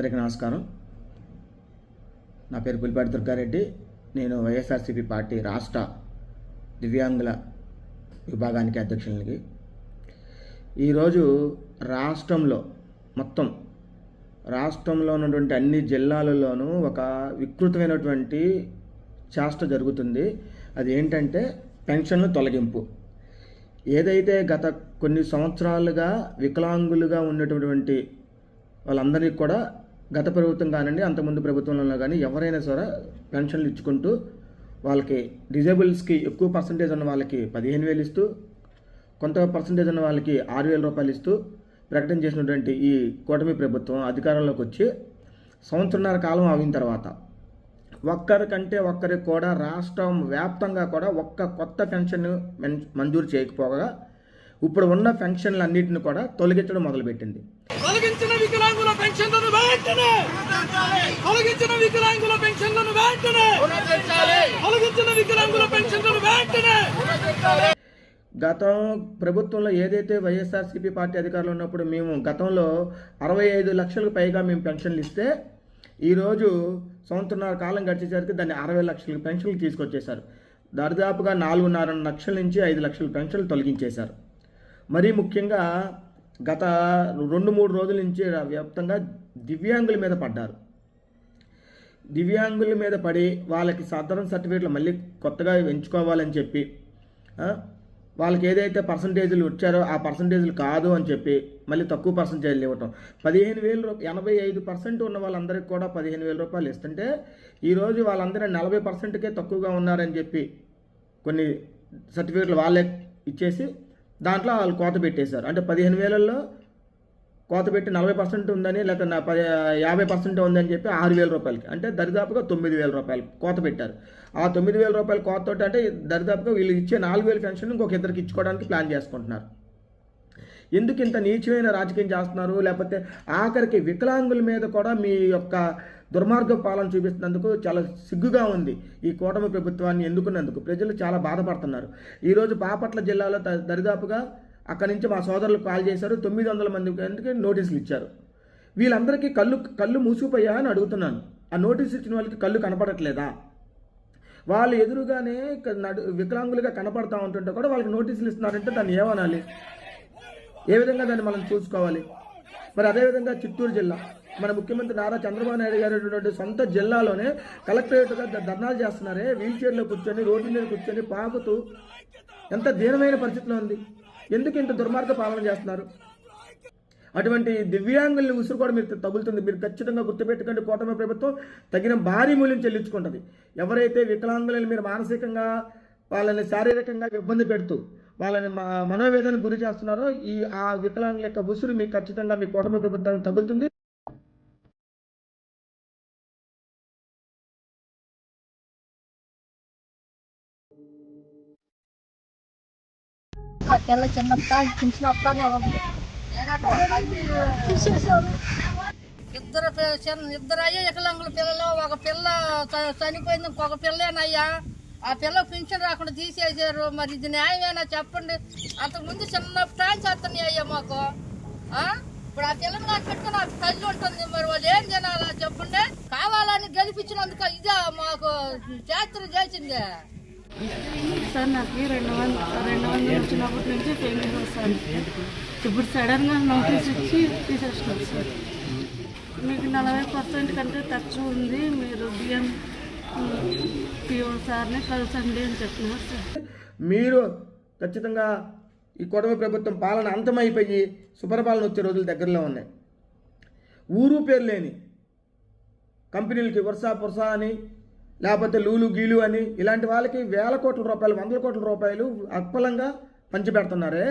అందరికీ నమస్కారం. నా పేరు పులిపాటి దుర్గారెడ్డి. నేను వైఎస్ఆర్సీపీ పార్టీ రాష్ట్ర దివ్యాంగుల విభాగానికి అధ్యక్షునికి. ఈరోజు రాష్ట్రంలో మొత్తం రాష్ట్రంలో ఉన్నటువంటి అన్ని జిల్లాలలోనూ ఒక వికృతమైనటువంటి చేష్ట జరుగుతుంది. అది ఏంటంటే పెన్షన్ల తొలగింపు. ఏదైతే గత కొన్ని సంవత్సరాలుగా వికలాంగులుగా ఉన్నటువంటి వాళ్ళందరికీ కూడా గత ప్రభుత్వం కానివ్వండి అంతకుముందు ప్రభుత్వంలో కానీ ఎవరైనా సరే పెన్షన్లు ఇచ్చుకుంటూ వాళ్ళకి డిజేబుల్స్కి ఎక్కువ పర్సంటేజ్ ఉన్న వాళ్ళకి పదిహేను వేలు ఇస్తూ కొంత పర్సంటేజ్ ఉన్న వాళ్ళకి ఆరు వేల రూపాయలు ఇస్తూ ప్రకటన చేసినటువంటి ఈ కూటమి ప్రభుత్వం అధికారంలోకి వచ్చి సంవత్సరన్నర కాలం ఆగిన తర్వాత ఒక్కరికంటే ఒక్కరికి కూడా రాష్ట్రం వ్యాప్తంగా కూడా ఒక్క కొత్త పెన్షన్ మంజూరు చేయకపోగా ఇప్పుడు ఉన్న పెన్షన్లు అన్నింటిని కూడా తొలగించడం మొదలుపెట్టింది. తొలగించిన వికలాంగుల పెన్షన్లను వెంటనే తొలగించిన వికలాంగుల పెన్షన్లను వెంటనే తొలగించిన వికలాంగుల పెన్షన్లను వెంటనే గతం ప్రభుత్వంలో ఏదైతే వైఎస్ఆర్సీపీ పార్టీ అధికారంలో ఉన్నప్పుడు మేము గతంలో అరవై ఐదు లక్షలకు పైగా మేము పెన్షన్లు ఇస్తే ఈరోజు సంవత్సరాల కాలం గడిచేసరికి దాన్ని అరవై లక్షల పెన్షన్లు తీసుకొచ్చేశారు. దరిదాపుగా నాలుగున్నర లక్షల నుంచి ఐదు లక్షల పెన్షన్లు తొలగించేశారు. మరీ ముఖ్యంగా గత రెండు మూడు రోజుల నుంచి వ్యాప్తంగా దివ్యాంగుల మీద పడ్డారు. దివ్యాంగుల మీద పడి వాళ్ళకి సాధారణ సర్టిఫికేట్లు మళ్ళీ కొత్తగా ఎంచుకోవాలని చెప్పి వాళ్ళకి ఏదైతే పర్సంటేజీలు వచ్చారో ఆ పర్సంటేజీలు కాదు అని చెప్పి మళ్ళీ తక్కువ పర్సంటేజ్లు ఇవ్వటం. పదిహేను వేలు రూపాయలు ఎనభై ఐదు పర్సెంట్ ఉన్న వాళ్ళందరికీ కూడా పదిహేను వేల రూపాయలు ఇస్తుంటే ఈరోజు వాళ్ళందరూ నలభై పర్సెంట్కే తక్కువగా ఉన్నారని చెప్పి కొన్ని సర్టిఫికేట్లు వాళ్ళే ఇచ్చేసి దాంట్లో వాళ్ళు కోత పెట్టేశారు. అంటే పదిహేను వేలల్లో కోత పెట్టి నలభై పర్సెంట్ ఉందని లేకపోతే నా పది యాభై పర్సెంట్ ఉందని చెప్పి ఆరు వేల రూపాయలకి అంటే దరిదాపుగా తొమ్మిది వేల రూపాయలు కోత పెట్టారు. ఆ తొమ్మిది వేల రూపాయలు కోతతో అంటే దరిదాపుగా వీళ్ళు ఇచ్చే నాలుగు వేల పెన్షన్ ఇంకొక ఇద్దరికి ఇచ్చుకోవడానికి ప్లాన్ చేసుకుంటున్నారు. ఎందుకు ఇంత నీచమైన రాజకీయం చేస్తున్నారు? లేకపోతే ఆఖరికి వికలాంగుల మీద కూడా మీ యొక్క దుర్మార్గ పాలన చూపిస్తున్నందుకు చాలా సిగ్గుగా ఉంది ఈ కూటమి ప్రభుత్వాన్ని ఎందుకున్నందుకు ప్రజలు చాలా బాధపడుతున్నారు. ఈరోజు బాపట్ల జిల్లాలో దరిదాపుగా అక్కడి నుంచి మా సోదరులు కాల్ చేశారు. తొమ్మిది వందల మందికి నోటీసులు ఇచ్చారు. వీళ్ళందరికీ కళ్ళు కళ్ళు మూసిపోయా అని అడుగుతున్నాను. ఆ నోటీస్ ఇచ్చిన వాళ్ళకి కళ్ళు కనపడట్లేదా? వాళ్ళు ఎదురుగానే నడు వికలాంగులుగా కనపడతా ఉంటుంటే కూడా వాళ్ళకి నోటీసులు ఇస్తున్నారంటే దాన్ని ఏమనాలి? ఏ విధంగా దాన్ని మనం చూసుకోవాలి? మరి అదేవిధంగా చిత్తూరు జిల్లా. మన ముఖ్యమంత్రి నారా చంద్రబాబు నాయుడు గారు సొంత జిల్లాలోనే కలెక్టరేట్గా ధర్నాలు చేస్తున్నారే. వీల్ చైర్లో కూర్చొని రోడ్డు మీద కూర్చొని పాకుతూ ఎంత దీనమైన పరిస్థితిలో ఉంది? ఎందుకు ఇంత దుర్మార్గ పాలన చేస్తున్నారు? అటువంటి దివ్యాంగుల్ని ఉసురు కూడా మీరు తగులుతుంది. మీరు ఖచ్చితంగా గుర్తుపెట్టుకోండి. కూటమి ప్రభుత్వం తగిన భారీ మూల్యం చెల్లించుకుంటుంది. ఎవరైతే వికలాంగులని మీరు మానసికంగా వాళ్ళని శారీరకంగా ఇబ్బంది పెడుతూ వాళ్ళని మా మనోవేదన గురి చేస్తున్నారో ఈ ఆ వికలాంగుల యొక్క ఉసురు మీకు ఖచ్చితంగా మీ కూటమి ప్రభుత్వానికి తగులుతుంది. ఆ పిల్ల చిన్నప్పుడు చిన్నప్పుడు ఇద్దరు చిన్న ఇద్దరు అయ్యా వికలాంగుల పిల్లలు ఒక పిల్ల చనిపోయింది ఒక పిల్లేనయ్యా. ఆ పిల్ల పింఛన్ రాకుండా తీసేసారు మరి ఇది న్యాయమేనా చెప్పండి. అంతకుముందు చిన్నప్పుడు టైం చేస్తున్నాయి అయ్యా మాకు. ఇప్పుడు ఆ పిల్లలు నాకు పెట్టుకుని నాకు తల్లి ఉంటుంది. మరి వాళ్ళు ఏం తినాలా చెప్పండి. కావాలని గెలిపించినందుకు ఇదే మాకు చేతులు చేసింది. సార్ నాకు రెండు వందలు రెండు వందలు వచ్చినప్పటి నుంచి పేమెంట్ వస్తాను ఇప్పుడు సడన్గా నోటీస్ ఇచ్చి తీసేస్తున్నారు సార్. మీకు నలభై పర్సెంట్ కంటే తక్కువ ఉంది. మీరు బియ్యం సార్ని కలిసండి అని చెప్పినారు సార్. మీరు ఖచ్చితంగా ఈ కూటమి ప్రభుత్వం పాలన అంతమైపోయి సుపరిపాలన వచ్చే రోజులు దగ్గరలో ఉన్నాయి. ఊరు పేరు లేని కంపెనీలకి వర్షా పురస అని లేకపోతే లూలు గీలు అని ఇలాంటి వాళ్ళకి వేల కోట్ల రూపాయలు వందల కోట్ల రూపాయలు అప్పలంగా పంచిపెడుతున్నారే.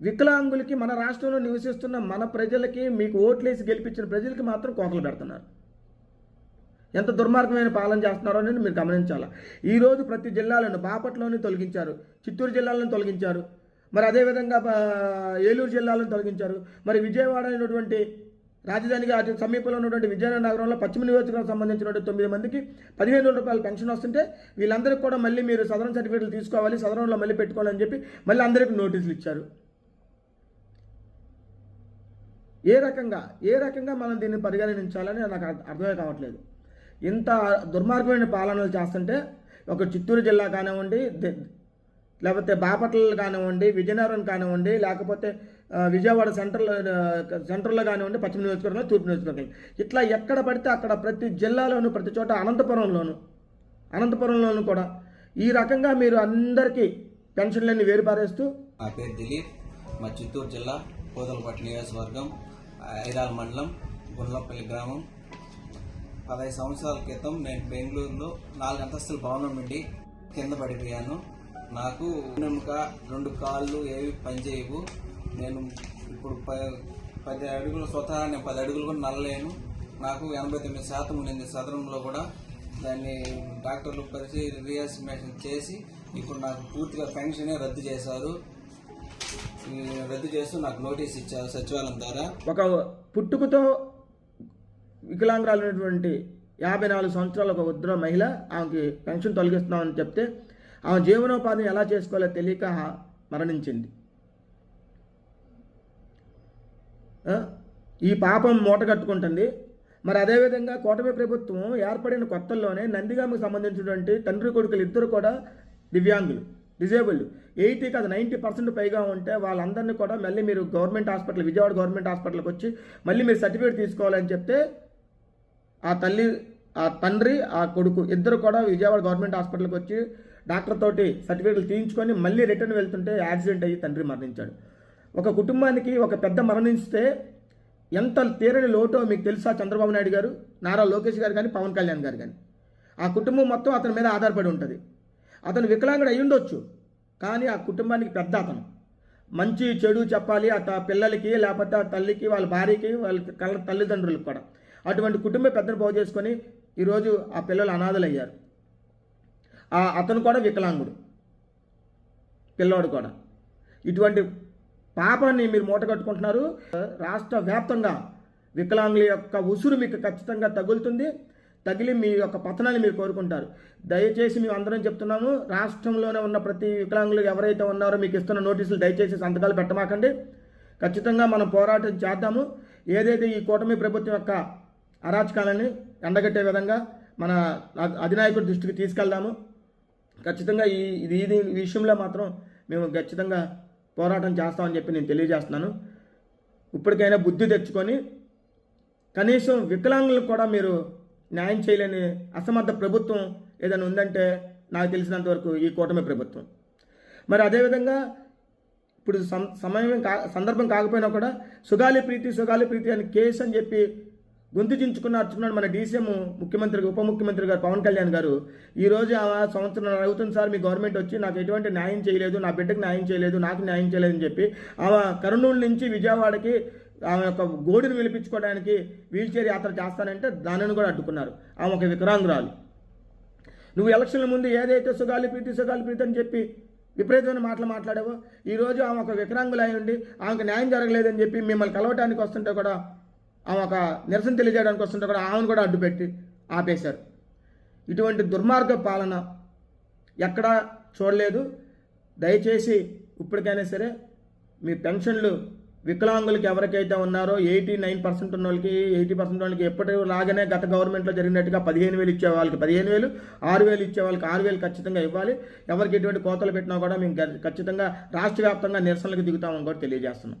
వికలాంగులకి మన రాష్ట్రంలో నివసిస్తున్న మన ప్రజలకి మీకు ఓట్లేసి గెలిపించిన ప్రజలకి మాత్రం కోకలు పెడుతున్నారు. ఎంత దుర్మార్గమైన పాలన చేస్తున్నారో అనేది మీరు గమనించాలి? ఈరోజు ప్రతి జిల్లాలను బాపట్లోనే తొలగించారు చిత్తూరు జిల్లాలను తొలగించారు మరి అదేవిధంగా ఏలూరు జిల్లాలను తొలగించారు. మరి విజయవాడ అయినటువంటి రాజధానిగా అతి సమీపంలో ఉన్నటువంటి విజయనగరం నగరంలో పశ్చిమ నియోజకవర్గం సంబంధించినటువంటి తొమ్మిది మందికి పదిహేను వేల రూపాయలు పెన్షన్ వస్తుంటే వీళ్ళందరికీ కూడా మళ్ళీ మీరు సదరన్ సర్టిఫికేట్లు తీసుకోవాలి సదరంలో మళ్ళీ పెట్టుకోవాలని చెప్పి మళ్ళీ అందరికీ నోటీసులు ఇచ్చారు. ఏ రకంగా ఏ రకంగా మనం దీన్ని పరిగణించాలని నాకు అర్థ- అర్థమే కావట్లేదు. ఇంత దుర్మార్గమైన పాలనలు చేస్తుంటే ఒక చిత్తూరు జిల్లా కానివ్వండి లేకపోతే బాపట్ల కానివ్వండి విజయనగరం కానివ్వండి లేకపోతే విజయవాడ సెంట్రల్ సెంట్రల్లో కానివ్వండి పశ్చిమ నియోజకవర్గంలో తూర్పు నియోజకవర్గం ఇట్లా ఎక్కడ పడితే అక్కడ ప్రతి జిల్లాలోనూ ప్రతి చోట అనంతపురంలోను అనంతపురంలోను కూడా ఈ రకంగా మీరు అందరికీ పెన్షన్లన్నీ వేరుపారేస్తూ నా పేరు దిలీప్. మా చిత్తూరు జిల్లా కోదలపట్టు నియోజకవర్గం ఐదాల మండలం గుండ్లపల్లి గ్రామం. పదహైదు సంవత్సరాల క్రితం నేను బెంగళూరులో నాలుగు అంతస్తుల భవనం నుండి కింద పడిపోయాను. నాకు వెనుక రెండు కాళ్ళు ఏవి పనిచేయవు. నేను ఇప్పుడు ప పది అడుగులు స్వతహా నేను పది అడుగులు కూడా నల్లలేను. నాకు ఎనభై తొమ్మిది శాతం ఉండింది. సదరంలో కూడా దాన్ని డాక్టర్లు పరిచి రియాసిమేషన్ చేసి ఇప్పుడు నాకు పూర్తిగా పెన్షనే రద్దు చేశారు. రద్దు చేస్తూ నాకు నోటీస్ ఇచ్చారు సచివాలయం ద్వారా. ఒక పుట్టుకతో వికలాంగురాలైనటువంటి యాభై నాలుగు సంవత్సరాల ఒక వృద్ధ మహిళ ఆమెకి పెన్షన్ తొలగిస్తున్నామని చెప్తే ఆమె జీవనోపాధిని ఎలా చేసుకోవాలో తెలియక మరణించింది. ఈ పాపం మూట కట్టుకుంటుంది. మరి అదేవిధంగా కూటమి ప్రభుత్వం ఏర్పడిన కొత్తల్లోనే నందిగామకు సంబంధించినటువంటి తండ్రి కొడుకులు ఇద్దరు కూడా దివ్యాంగులు డిజేబుల్డ్ ఎయిటీ కాదు నైంటీ పర్సెంట్ పైగా ఉంటే వాళ్ళందరినీ కూడా మళ్ళీ మీరు గవర్నమెంట్ హాస్పిటల్ విజయవాడ గవర్నమెంట్ హాస్పిటల్కి వచ్చి మళ్ళీ మీరు సర్టిఫికేట్ తీసుకోవాలని చెప్తే తల్లి ఆ తండ్రి ఆ కొడుకు ఇద్దరు కూడా విజయవాడ గవర్నమెంట్ హాస్పిటల్కి వచ్చి డాక్టర్ తోటి సర్టిఫికేట్లు తీయించుకొని మళ్ళీ రిటర్న్ వెళ్తుంటే యాక్సిడెంట్ అయ్యి తండ్రి మరణించాడు. ఒక కుటుంబానికి ఒక పెద్ద మరణిస్తే ఎంత తీరని లోటో మీకు తెలుసా చంద్రబాబు నాయుడు గారు నారా లోకేష్ గారు కానీ పవన్ కళ్యాణ్ గారు కానీ? ఆ కుటుంబం మొత్తం అతని మీద ఆధారపడి ఉంటుంది. అతను వికలాంగుడు అయి ఉండొచ్చు కానీ ఆ కుటుంబానికి పెద్ద అతను. మంచి చెడు చెప్పాలి ఆ పిల్లలకి లేకపోతే ఆ తల్లికి వాళ్ళ భార్యకి వాళ్ళ కళ్ళ తల్లిదండ్రులకు కూడా. అటువంటి కుటుంబ పెద్దను బాగు చేసుకొని ఈరోజు ఆ పిల్లలు అనాథలయ్యారు. ఆ అతను కూడా వికలాంగుడు. పిల్లోడు కూడా. ఇటువంటి పాపాన్ని మీరు మూట కట్టుకుంటున్నారు. రాష్ట్ర వ్యాప్తంగా వికలాంగుల యొక్క ఉసురు మీకు ఖచ్చితంగా తగులుతుంది. తగిలి మీ యొక్క పతనాన్ని మీరు కోరుకుంటారు. దయచేసి మేము అందరం చెప్తున్నాము రాష్ట్రంలోనే ఉన్న ప్రతి వికలాంగులు ఎవరైతే ఉన్నారో మీకు ఇస్తున్న నోటీసులు దయచేసి సంతకాలు పెట్టమాకండి. ఖచ్చితంగా మనం పోరాటం చేద్దాము. ఏదైతే ఈ కూటమి ప్రభుత్వం యొక్క అరాచకాలని ఎండగట్టే విధంగా మన అధినాయకుడి దృష్టికి తీసుకెళ్దాము. ఖచ్చితంగా ఈ ఇది ఇది ఈ విషయంలో మాత్రం మేము ఖచ్చితంగా పోరాటం చేస్తామని చెప్పి నేను తెలియజేస్తున్నాను. ఇప్పటికైనా బుద్ధి తెచ్చుకొని కనీసం వికలాంగులకు కూడా మీరు న్యాయం చేయలేని అసమర్థ ప్రభుత్వం ఏదైనా ఉందంటే నాకు తెలిసినంత వరకు ఈ కూటమి ప్రభుత్వం. మరి అదేవిధంగా ఇప్పుడు సమయం కా సందర్భం కాకపోయినా కూడా సుగాలి ప్రీతి సుగాలి ప్రీతి అని కేసు అని చెప్పి గొంతు చించుకున్న అర్చుకున్నాడు మన డీసీఎం ముఖ్యమంత్రి ఉప ముఖ్యమంత్రి గారు పవన్ కళ్యాణ్ గారు. ఈరోజు ఆ సంవత్సరం అవుతుంది సార్ మీ గవర్నమెంట్ వచ్చి నాకు ఎటువంటి న్యాయం చేయలేదు నా బిడ్డకు న్యాయం చేయలేదు నాకు న్యాయం చేయలేదు అని చెప్పి ఆమె కర్నూలు నుంచి విజయవాడకి ఆమె యొక్క గోడును విలిపించుకోవడానికి వీల్చైర్ యాత్ర చేస్తానంటే దానిని కూడా అడ్డుకున్నారు. ఆమె ఒక వికరాంగురాలు నువ్వు ఎలక్షన్ల ముందు ఏదైతే సుగాలి ప్రీతి సుగాలి ప్రీతి అని చెప్పి విపరీతమైన మాటలు మాట్లాడావో ఈరోజు ఆమె ఒక వికరాంగులు ఉండి ఆమెకు న్యాయం జరగలేదని చెప్పి మిమ్మల్ని కలవటానికి వస్తుంటే కూడా ఆమె ఒక నిరసన తెలియజేయడానికి వస్తుంటే కూడా ఆమెను కూడా అడ్డుపెట్టి ఆపేశారు. ఇటువంటి దుర్మార్గ పాలన ఎక్కడా చూడలేదు. దయచేసి ఇప్పటికైనా సరే మీ పెన్షన్లు వికలాంగులకి ఎవరికైతే ఉన్నారో ఎయిటీ నైన్ పర్సెంట్ ఉన్న వాళ్ళకి ఎయిటీ పర్సెంట్ వాళ్ళకి ఎప్పటి లాగానే గత గవర్నమెంట్లో జరిగినట్టుగా పదిహేను వేలు ఇచ్చే వాళ్ళకి పదిహేను వేలు ఆరు వేలు ఇచ్చే వాళ్ళకి ఆరు వేలు ఖచ్చితంగా ఇవ్వాలి. ఎవరికి ఎటువంటి కోతలు పెట్టినా కూడా మేము ఖచ్చితంగా రాష్ట్ర వ్యాప్తంగా నిరసనలకు దిగుతామని కూడా తెలియజేస్తున్నాం.